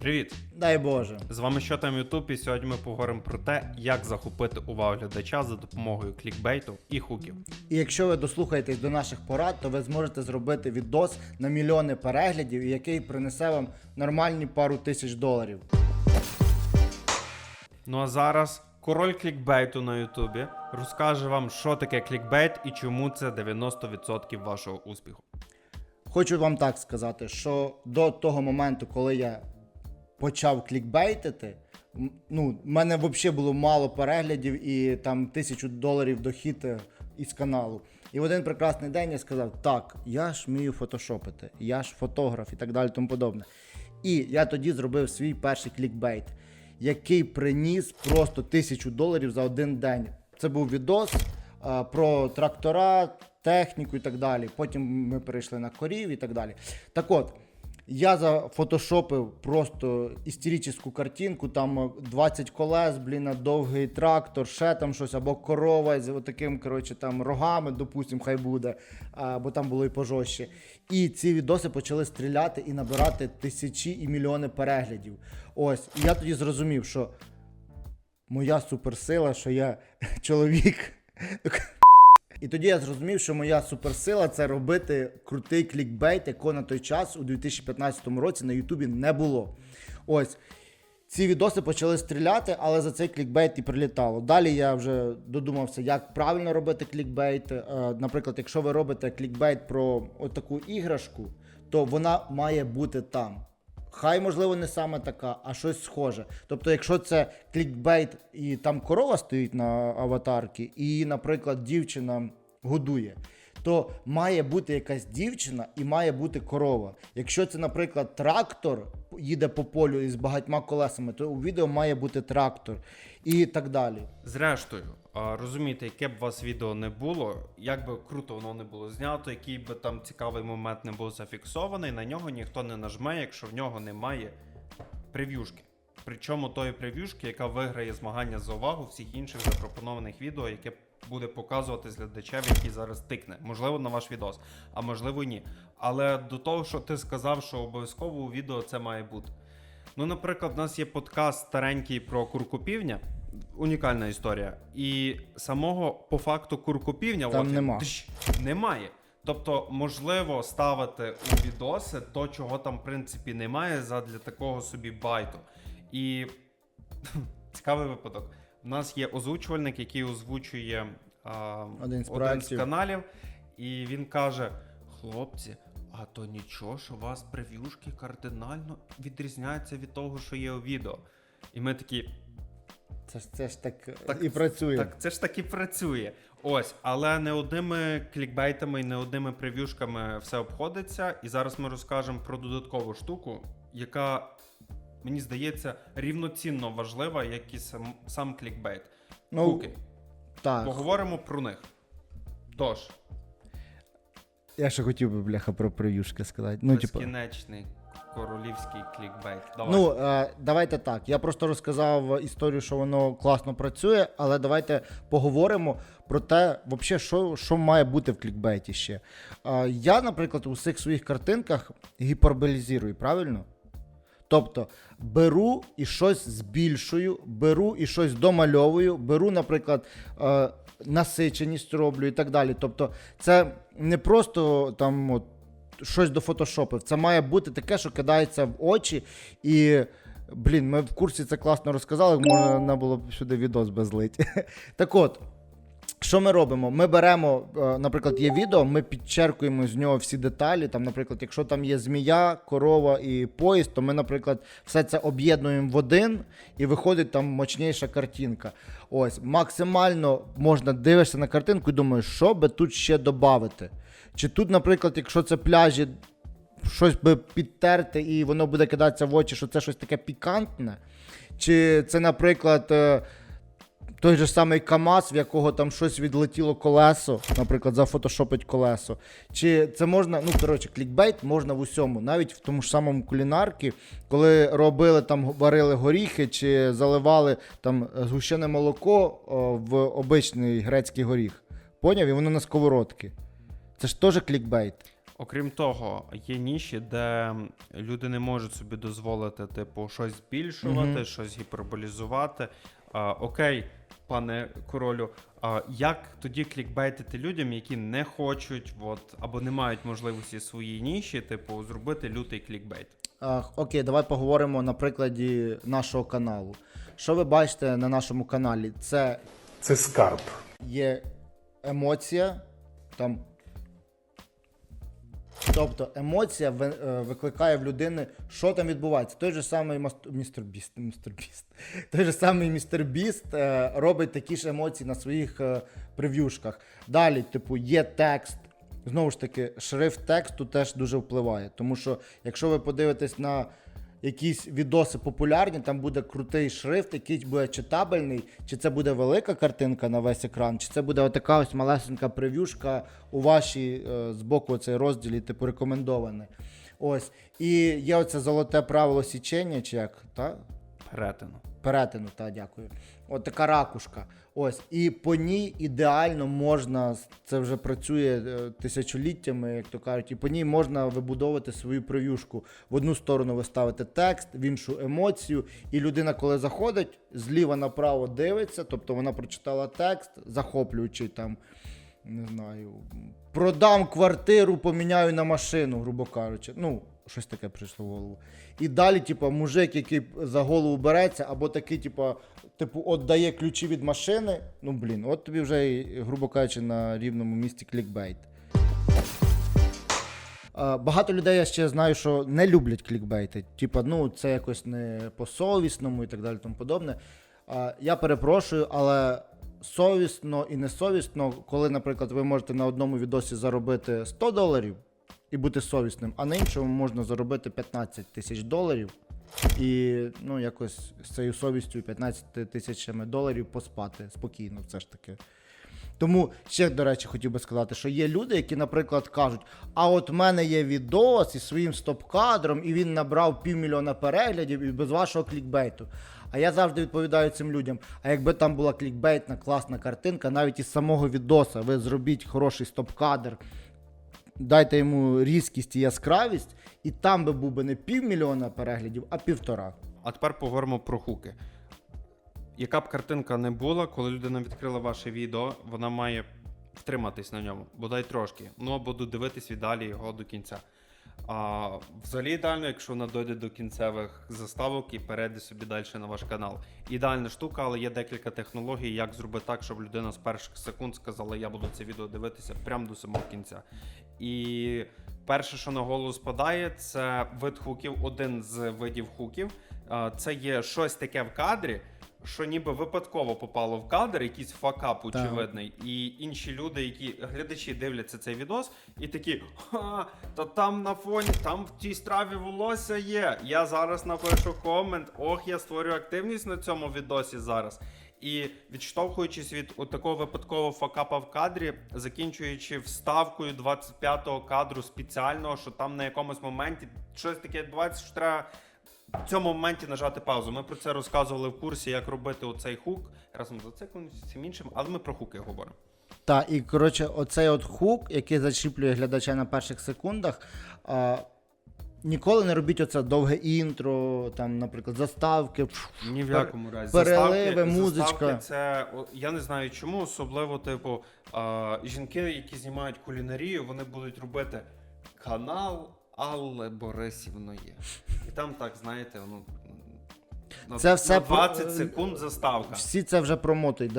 Привіт! Дай Боже. З вами що там Ютуб, і сьогодні ми поговоримо про те, як захопити увагу глядача за допомогою клікбейту і хуків. І якщо ви дослухаєтесь до наших порад, то ви зможете зробити відос на мільйони переглядів, який принесе вам нормальні пару тисяч доларів. Ну а зараз король клікбейту на Ютубі розкаже вам, що таке клікбейт і чому це 90% вашого успіху. Хочу вам так сказати, що до того моменту, коли я почав клікбейтити, ну, в мене взагалі було мало переглядів і там тисячу доларів дохід е, із каналу. І в один прекрасний день я сказав: так, я ж вмію фотошопити, я ж фотограф і так далі, тому подобне. І я тоді зробив свій перший клікбейт, який приніс просто тисячу доларів за один день. Це був відос а, про трактора, техніку і так далі. Потім ми перейшли на корів і так далі. Так от. Я зафотошопив просто істеричну картинку, там е, 20 колес, блін, довгий трактор, ще там щось, або корова з таким, коротше, там рогами, допустим, хай буде, а, бо там було і пожорстче. І ці відоси почали стріляти і набирати тисячі і мільйони переглядів. Ось, і я тоді зрозумів, що моя суперсила, що я чоловік. І тоді я зрозумів, що моя суперсила це робити крутий клікбейт, якого на той час у 2015 році на Ютубі не було. Ось. Ці відоси почали стріляти, але за цей клікбейт і прилітало. Далі я вже додумався, як правильно робити клікбейт. Е, Наприклад, якщо ви робите клікбейт про отаку іграшку, то вона має бути там. Хай, можливо, не саме така, а щось схоже. Тобто, якщо це клікбейт і там корова стоїть на аватарці, і, наприклад, дівчина годує, то має бути якась дівчина і має бути корова. Якщо це, наприклад, трактор їде по полю із багатьма колесами, то у відео має бути трактор і так далі. Зрештою, розумієте, яке б у вас відео не було, як би круто воно не було знято, який би там цікавий момент не був зафіксований, на нього ніхто не нажме, якщо в нього немає прев'юшки. Причому тої прев'юшки, яка виграє змагання за увагу всіх інших запропонованих відео, яке буде показувати глядачеві, який зараз тикне. Можливо, на ваш відос, а можливо, ні. Але до того, що ти сказав, що обов'язково у відео це має бути. Ну, наприклад, у нас є подкаст старенький про куркупівня. Унікальна історія. І самого по факту куркупівня Там от, нема. тш, немає. Тобто, можливо ставити у відоси то, чого там, в принципі, немає, задля такого собі байту. І цікавий випадок. У нас є озвучувальник, який озвучує а, Один з один з проектів. каналів, і він каже: хлопці, а то нічого, що у вас прев'юшки кардинально відрізняються від того, що є у відео. І ми такі, Це ж це ж так, Так, і працює. так це ж таки працює. Ось, але не одними клікбейтами і не одними прев'юшками все обходиться. І зараз ми розкажемо про додаткову штуку, яка, мені здається, рівноцінно важлива, як і сам, сам клікбейт. Ну, Хуки. так. Поговоримо про них. Тож, Я ще хотів би, бляха, про прев'юшки сказати. Ну, типу. безкінечний королівський клікбейт. Давай. Ну, е, давайте так. Я просто розказав історію, що воно класно працює, але давайте поговоримо про те, вообще, що, що має бути в клікбейті ще. Е, я, наприклад, у всіх своїх картинках гіперболізую, правильно? Тобто беру і щось збільшую, беру і щось домальовую, беру, наприклад, е, насиченість роблю і так далі. Тобто, це не просто там от, щось дофотошопив. Це має бути таке, що кидається в очі. І, блін, ми в курсі це класно розказали, можна було б сюди відос безлить. Так от. Що ми робимо? Ми беремо, е, наприклад, є відео, ми підчеркуємо з нього всі деталі. Там, наприклад, якщо там є змія, корова і поїзд, то ми, наприклад, все це об'єднуємо в один і виходить там мощніша картинка. Ось, максимально можна дивишся на картинку і думаєш, що би тут ще додати. Чи тут, наприклад, якщо це пляжі, щось би підтерти і воно буде кидатися в очі, що це щось таке пікантне. Чи це, наприклад, е, той же самий КАМАЗ, в якого там щось відлетіло колесо, наприклад, зафотошопить колесо. Чи це можна, ну коротше, клікбейт можна в усьому, навіть в тому ж самому кулінарці, коли робили там, варили горіхи чи заливали там згущене молоко в обичний грецький горіх. Поняв? І воно на сковородки. Це ж теж клікбейт. Окрім того, є ніші, де люди не можуть собі дозволити, типу, щось збільшувати, Мгм. щось гіперболізувати. А, окей, пане королю, а як тоді клікбейтити людям, які не хочуть, от, або не мають можливості в своїй ніші, типу, зробити лютий клікбейт? А, окей, давай поговоримо на прикладі нашого каналу. Що ви бачите на нашому каналі? Це Це скарб. є емоція, там. Тобто емоція е, викликає в людини, що там відбувається. Той же самий мастер Біст, містер Біст. Той же самий містер Біст е, робить такі ж емоції на своїх е, прев'юшках. Далі, типу, є текст. Знову ж таки, шрифт тексту теж дуже впливає. Тому що, якщо ви подивитесь на якісь відоси популярні, там буде крутий шрифт, який буде читабельний, чи це буде велика картинка на весь екран, чи це буде отака ось малесенька прев'юшка у вашій е, з боку цей розділі, типу рекомендоване. Ось. І є оце золоте правило січення, чи як? Та? Перетину. Перетину, та дякую. От така ракушка. Ось. І по ній ідеально можна, це вже працює е, тисячоліттями, як то кажуть, і по ній можна вибудовувати свою прев'юшку. В одну сторону ви ставите текст, в іншу емоцію. І людина, коли заходить, зліва направо дивиться, тобто вона прочитала текст, захоплюючий там. Не знаю, продам квартиру, поміняю на машину, грубо кажучи. Ну, щось таке прийшло в голову. І далі, типу, мужик, який за голову береться, або такий, типу, типу, отдає ключі від машини. Ну, блін, от тобі вже, грубо кажучи, на рівному місці клікбейт. Багато людей я ще знаю, що не люблять клікбейти. Типа, ну це якось не по-совісному і так далі, тому подобне. Я перепрошую, але совісно і несовісно, коли, наприклад, ви можете на одному відосі заробити 100 доларів і бути совісним, а на іншому можна заробити 15 тисяч доларів і ну, якось з цією совістю і 15 тисячами доларів поспати спокійно, все ж таки. Тому ще, до речі, хотів би сказати, що є люди, які, наприклад, кажуть: а от в мене є відос із своїм стоп-кадром, і він набрав півмільйона переглядів і без вашого клікбейту. А я завжди відповідаю цим людям: а якби там була клікбейтна класна картинка, навіть із самого відоса, ви зробіть хороший стоп-кадр, дайте йому різкість і яскравість, і там би був би не півмільйона переглядів, а півтора. А тепер поговоримо про хуки. Яка б картинка не була, коли людина відкрила ваше відео, вона має втриматись на ньому, бодай трошки. Ну або додивитись віддалі його до кінця. А взагалі ідеально, якщо вона дойде до кінцевих заставок і перейде собі далі на ваш канал. Ідеальна штука, але є декілька технологій, як зробити так, щоб людина з перших секунд сказала, я буду це відео дивитися прямо до самого кінця. І перше, що на голову спадає, це вид хуків, один з видів хуків. Це є щось таке в кадрі, що ніби випадково попало в кадр, якийсь факап очевидний. І інші люди, які глядачі дивляться цей відос, і такі: ха, та там на фоні, там в тій страві волосся є. Я зараз напишу комент. Ох, я створю активність на цьому відосі зараз. І відштовхуючись від такого випадкового факапа в кадрі, закінчуючи вставкою 25-го кадру спеціального, що там на якомусь моменті щось таке відбувається, що треба в цьому моменті нажати паузу. Ми про це розказували в курсі, як робити оцей хук разом з зацикленням з всім іншим, але ми про хуки говоримо. Так, і коротше, оцей от хук, який зачіплює глядача на перших секундах. А, ніколи не робіть оце довге інтро, там, наприклад, заставки. Ні в якому разі. переливи, Заставки- музичка. заставки це я не знаю чому, особливо, типу, а, жінки, які знімають кулінарію, вони будуть робити канал Алли Борисівної. Там так, знаєте, ну. На, Це все на про- 20 секунд заставка. Всі це вже промотують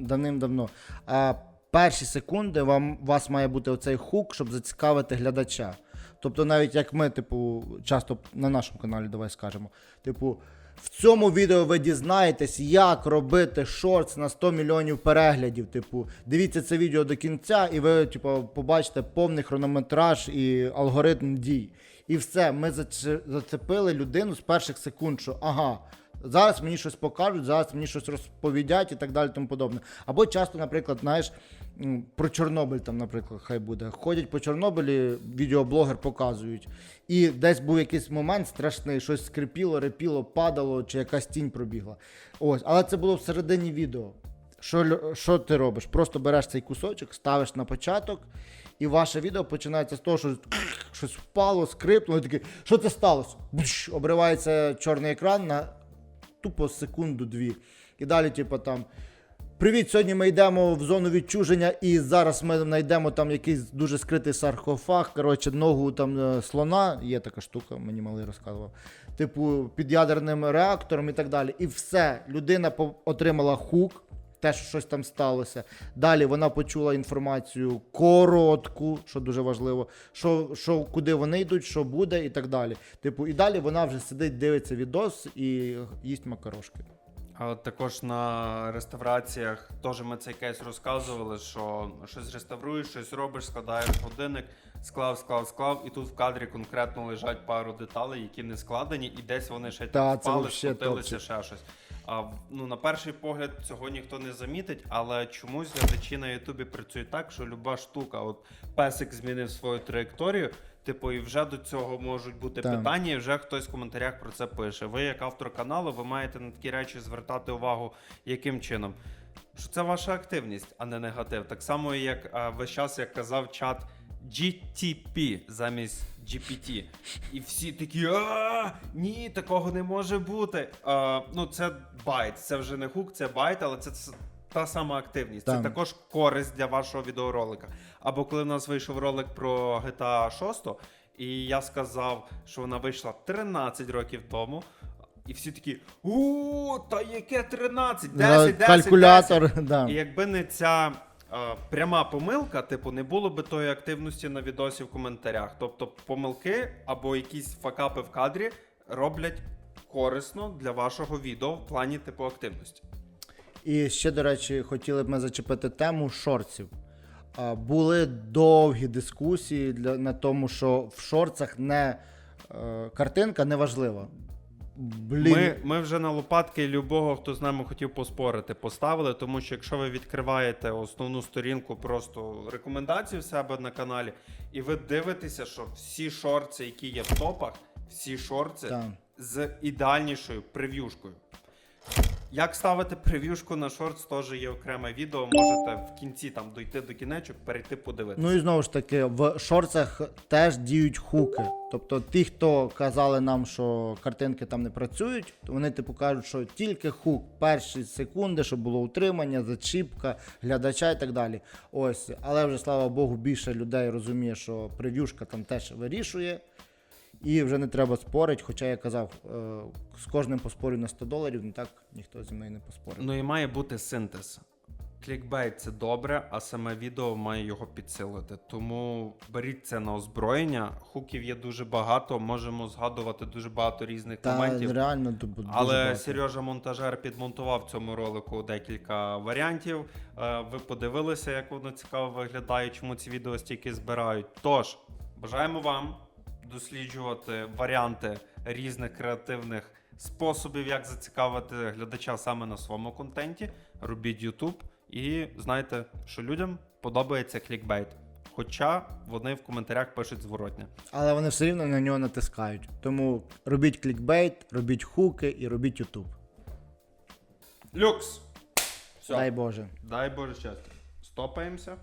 давним-давно. А перші секунди вам, у вас має бути оцей хук, щоб зацікавити глядача. Тобто, навіть як ми, типу, часто на нашому каналі, давай скажемо, типу, в цьому відео ви дізнаєтесь, як робити шортс на 100 мільйонів переглядів. Типу, дивіться це відео до кінця, і ви, типу, побачите повний хронометраж і алгоритм дій. І все, ми зачепили людину з перших секунд, що ага. Зараз мені щось покажуть, зараз мені щось розповідять і так далі, тому подобне. Або часто, наприклад, знаєш, про Чорнобиль там, наприклад, хай буде. Ходять по Чорнобилі, відеоблогер показують. І десь був якийсь момент страшний, щось скрипіло, репіло, падало, чи якась тінь пробігла. Ось, але це було всередині відео. Що, що ти робиш? Просто береш цей кусочок, ставиш на початок і ваше відео починається з того, що щось впало, скрипнуло, і таке, що це сталося? Обривається чорний екран на тупо секунду-дві. І далі, типу, там. Привіт, сьогодні ми йдемо в зону відчуження, і зараз ми знайдемо там якийсь дуже скритий саркофаг. Коротше, ногу там е, слона. Є така штука, мені малий розказував. Типу, під ядерним реактором і так далі. І все, людина отримала хук, те, що щось там сталося. Далі вона почула інформацію коротку, що дуже важливо, що, що куди вони йдуть, що буде, і так далі. Типу, і далі вона вже сидить, дивиться відос і їсть макарошки. А от також на реставраціях теж ми цей кейс розказували, що щось реставруєш, щось робиш, складаєш годинник, склав, склав, склав, і тут в кадрі конкретно лежать пару деталей, які не складені, і десь вони ще Та, впали, скотилися, ще щось. А ну, на перший погляд цього ніхто не замітить, але чомусь глядачі на Ютубі працюють так, що люба штука, от песик змінив свою траєкторію. Типу, і вже до цього можуть бути Так. питання, і вже хтось в коментарях про це пише. Ви, як автор каналу, ви маєте на такі речі звертати увагу, яким чином. Що це ваша активність, а не негатив. Так само, як весь час, як казав чат GTP замість GPT. І всі такі а ні, такого не може бути. А, ну, це байт, це вже не хук, це байт, але це, та сама активність. Це Так. також користь для вашого відеоролика. Або коли в нас вийшов ролик про GTA 6, і я сказав, що вона вийшла 13 років тому. І всі такі: у, та яке 13? 10, 10, Калькулятор, 10». да. І якби не ця пряма помилка, типу, не було би тої активності на відосі в коментарях. Тобто помилки або якісь факапи в кадрі роблять корисно для вашого відео в плані типу активності. І ще, до речі, хотіли б ми зачепити тему шорців. Були довгі дискусії для, на тому, що в шорцах не е, картинка не важлива. Блін, Ми, ми вже на лопатки любого, хто з нами хотів поспорити, поставили, тому що якщо ви відкриваєте основну сторінку просто рекомендацій в себе на каналі, і ви дивитеся, що всі шорти, які є в топах, всі шорти Так. з ідеальнішою прев'юшкою. Як ставити прев'юшку на шортс, теж є окреме відео. Можете в кінці там дойти до кінечок, перейти подивитися. Ну і знову ж таки, в шорцах теж діють хуки. Тобто ті, хто казали нам, що картинки там не працюють, то вони типу кажуть, що тільки хук, перші секунди, щоб було утримання, зачіпка, глядача і так далі. Ось, але вже слава Богу, більше людей розуміє, що прев'юшка там теж вирішує. І вже не треба спорити, хоча я казав, е, з кожним поспорю на 100 доларів, не так ніхто зі мною не поспорив. Ну і має бути синтез. Клікбейт це добре, а саме відео має його підсилити. Тому беріть це на озброєння. Хуків є дуже багато, можемо згадувати дуже багато різних Та моментів. реально дуже Але багато. Сережа Монтажер підмонтував в цьому ролику декілька варіантів. Е, Ви подивилися, як воно цікаво виглядає, чому ці відео стільки збирають. Тож, бажаємо вам досліджувати варіанти різних креативних способів, як зацікавити глядача саме на своєму контенті. Робіть YouTube і знайте, що людям подобається клікбейт. Хоча вони в коментарях пишуть зворотне. Але вони все рівно на нього натискають. Тому робіть клікбейт, робіть хуки і робіть Ютуб. Люкс! Все. Дай Боже. Дай Боже щастя. Стопаємося.